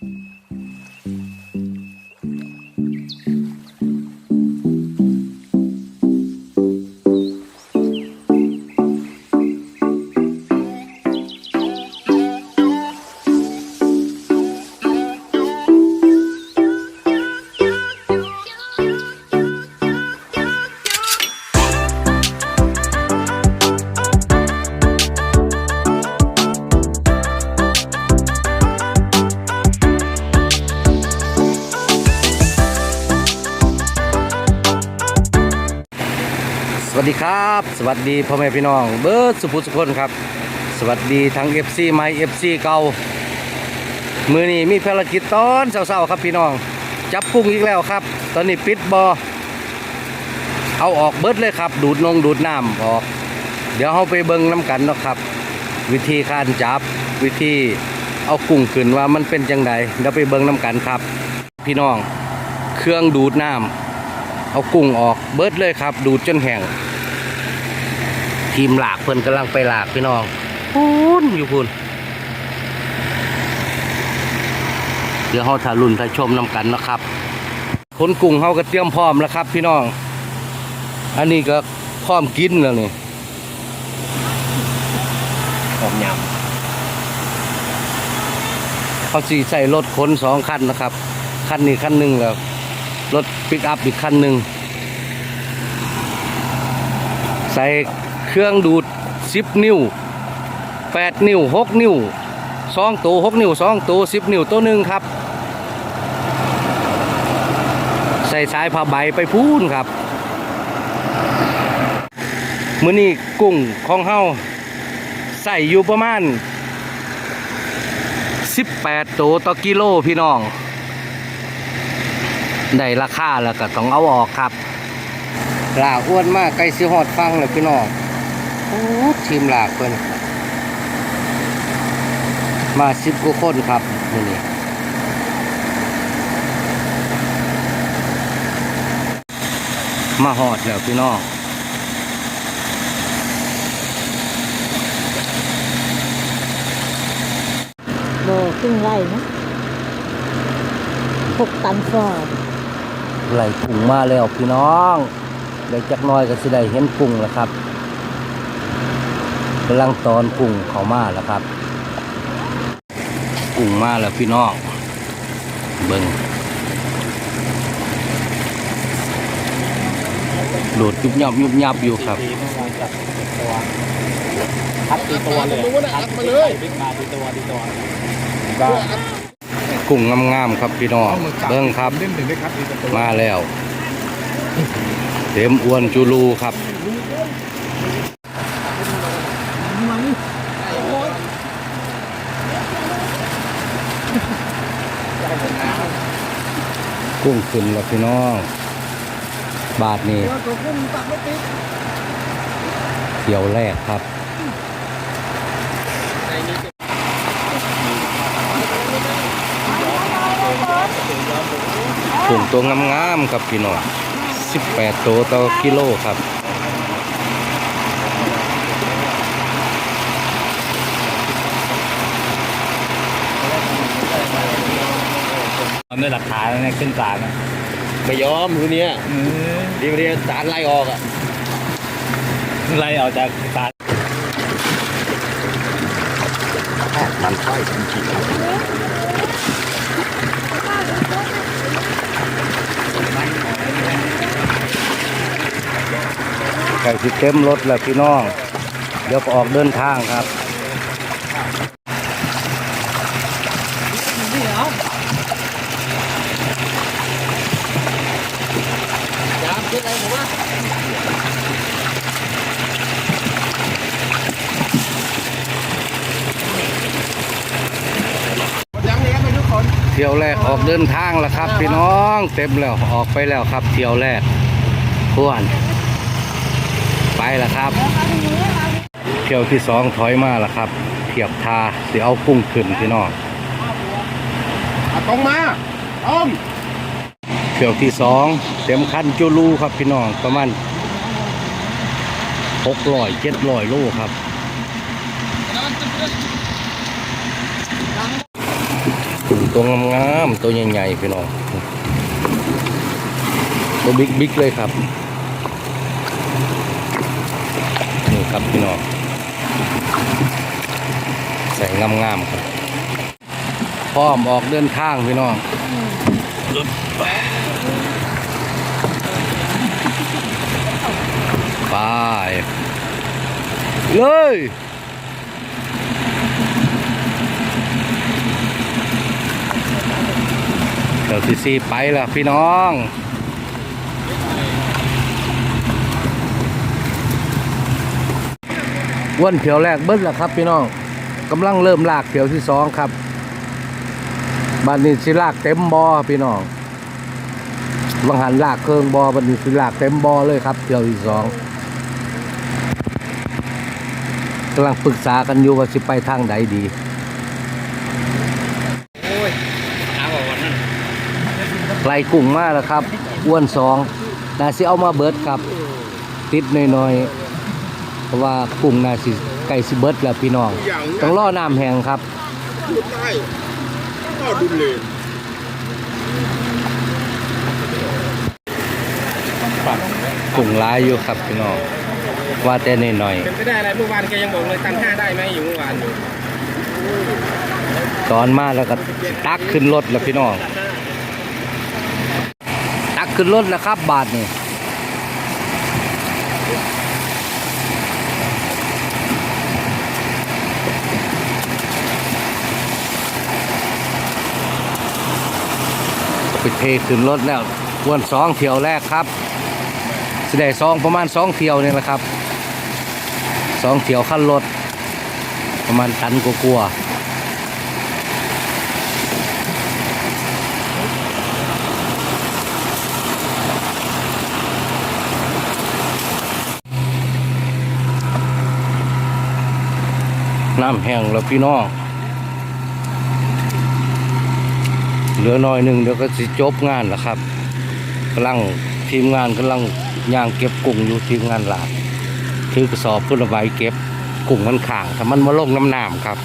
ส วัสดีครับ สวัสดีพ่อแม่พี่น้อง เบิร์ดสุภุสุคนครับ สวัสดีทั้ง FC ใหม่ FC เก่ามือนี้มีภารกิจตอนเช้าๆครับพี่น้อง จับกุ้งอีกแล้วครับ ตอนนี้ปิดบอเอาออกเบิร์ดเลยครับ ดูดนงดูดน้ำออก เดี๋ยวเราไปเบิ่งน้ำกันเนาะครับ วิธีการจับวิธีเอากุ้งขึ้นว่ามันเป็นจังไดเดี๋ยวไปเบิ่งน้ำกันครับ พี่น้อง เครื่องดูดน้ำเอากุ้งออกเบิดเลยครับ ดูดจนแห้ง ทีมหลากเพิ่นกำลังไปหลากพี่น้องพูนอยู่พูนเดี๋ยวเฮาทารุ่นทาชมน้ำกันนะครับคนกุ้งเฮาก็เตรียมพร้อมแล้วครับ พี่น้อง อันนี้ก็พร้อมกินแล้วนี่หอมยเขาสีใส่รถขนสองคันนะครับ คันนี้คันหนึ่งแล้วรถปิกอัพอีกคันหนึ่งใส่ เครื่องดูดสิบนิ้วแปดนิ้วหกนิ้วสองตัวหกนิ้วสองตัวสิบนิ้วตัวหนึ่งครับ ใส่สายผ้าใบไปพูนครับมื้อนี้กุ้งของเฮาใส่อยู่ประมาณ 18 ตัวต่อกิโลพี่น้อง ได้ราคาแล้วก็ต้องเอาออกครับลาอ้วนมากใกล้สิฮอดฟังเลยพี่น้อง ทีมลากเพิ่นมาสิบกว่าคนครับมื้อนี้มาฮอดแล้วพี่น้องโลครึ่งไร่นะหกตันฟอร์ไหลกุ้งมาแล้วพี่น้องเดี๋ยวจักหน้อยก็สิได้เห็นกุ้งแล้วครับ กำลังตอนกุ้งเขามาแล้วครับกุ้งมาแล้วพี่น้องเบิ่งโดดยุบยับยุบยับอยู่ครับดีไม่วางจับตัวพัดตีตัวเลยพัดมาเลยบิ๊กมาตีตัวตีตัวบ้ากุ้งงามๆครับพี่น้องเบิ่งครับเล่นถึงได้ครับตีตัวมาแล้ว เต็มอ้วนจูรูครับ กุ้งขึ้นแล้วพี่น้อง บาทนี้เกี่ยวแรกครับกุ้งตัวงามๆครับพี่น้อง18 ตัวต่อกิโลครับ มันได้หลักฐานเนี่ยขึ้นศาลนะไม่ยอมทีเนี้ยดีไม่ดีสารไล่ออกอะไล่ออกจากศาลมันใช่จริงไก่สิเต็มรถแล้วพี่น้อง เดี๋ยวก็ออกเดินทางครับ ที่ยวแรกออกเดินทางแล้วครับ พี่น้องเต็มแล้วออกไปแล้วครับ เที่ยวแรกทวน ไปแล้วครับ เที่ยวที่สองถอยมาแล้วครับเทียบทาสิเอากุ้งขึ้นพี่น้องอะตรงมาตรงเที่ยวที่สองเต็มคันจูรูครับพี่น้องประมาณหกร้อยเจ็ดร้อยโลครับ กุ้ง ตัวงามๆตัวใหญ่ๆพี่น้องตัวบิ๊กๆเลยครับนี่ครับพี่น้องใส่งามๆครับพร้อมออกเดินทางพี่น้องไปเลย เดี๋ยวซีซีไปแล้วพี่น้องวนเถียวแรกเบิ้ลล้วครับ พี่น้องกำลังเริ่มลากเถียวที่สองครับบันนี้สิลากเต็มบอพี่น้องวังหันลากเครื่องบอบันนี้สิลากเต็มบอเลยครับเถียวที่สองกำลังปรึกษากันอยู่ว่าสิไปทางใดดี โอ้ยถามว่าวันนั้น ไล่กุ้งมาแล้วครับ อ้วนสองน่าสิเอามาเบิดครับ ติดหน่อยๆ เพราะว่ากุ้งน่าสิไก่สิเบิดแล้วพี่น้อง ต้องรอน้ำแห้งครับพูดได้ก็ดุเลยกุ้งหลายอยู่ครับพี่น้อง ว่าแต่หน่อยเป็นไปได้อะไรเมื่อวานแกยังบอกเลยตันห้าได้ไหมอยู่เมื่อวานอยู่ๆตอนมาแล้วก็ตักขึ้นรถแล้วพี่น้องตัก ขึ้นรถแล้วครับบาทนี่ไปเทขึ้นรถแล้ววนสองเที่ยวแรกครับสิได้สองประมาณสองเที่ยวนี่แหละครับสองเที่ยวขั้นรถประมาณตันกลัวๆ น้ำแห้งแล้วพี่น้องเหลือหน่อยหนึ่งเดี๋ยวก็สิจบงานแล้วครับกำลังทีมงานกำลังย่างเก็บกุ้งอยู่ทีมงานหลักถือกระสอบเพื่อระบายเก็บกุ้งมันข่างถ้ามันมาลงน้ำหนามครับ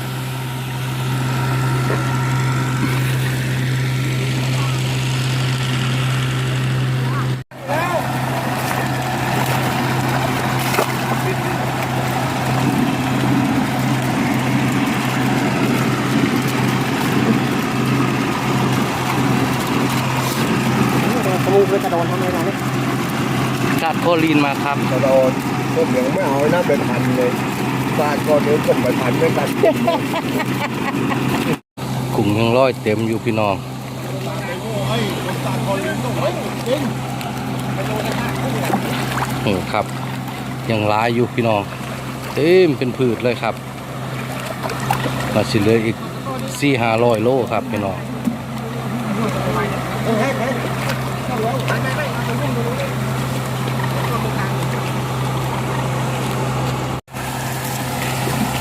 ก ระมูเลยกระโดนทำไมล่ะเนี่ยชาติโคลีนมาครับกระโดดผมยังไม่เอาหน้าเป็นพันเลยฟาดก่อนเดี๋ยวผมไปพันด้วยกันกุ้งยังร้อยเต็มอยู่พี่น้องนี่ครับ ยังร้ายอยู่พี่น้อง เต็มเป็นผืดเลยครับมาสิเหลืออีกสี่ห้าร้อยโลครับพี่น้อง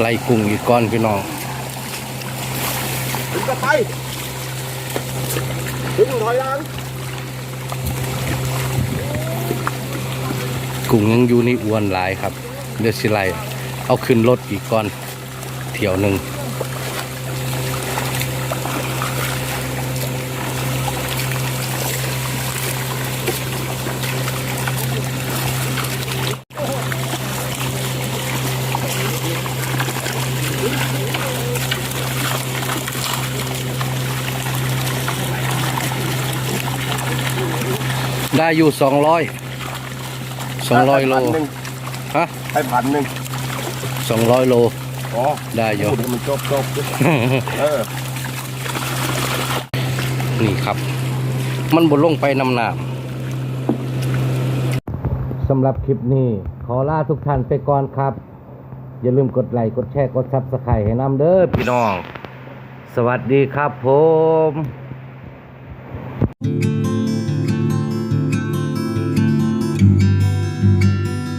ไล่กุ้งอีกก้อนพี่น้องถึงก็ไปถึงถอยหลังกุ้งยังอยู่ในอวนหลายครับ เดี๋ยวสิไลเอาขึ้นรถอีกก่อนเที่ยวหนึ่ง ได้อยู่สองร้อยสองร้อยโลพันหนึ่งฮะให้พันหนึ่งสองร้อยโลอ๋อได้อยู่พูดให้มันจบจบๆดิเออนี่ครับ มันบนลงไปนำหนามสำหรับคลิปนี้ ขอลาทุกท่านไปก่อนครับ อย่าลืมกดไลค์กดแชร์กดซับสไครต์ให้นำเด้อพี่น้อง สวัสดีครับผม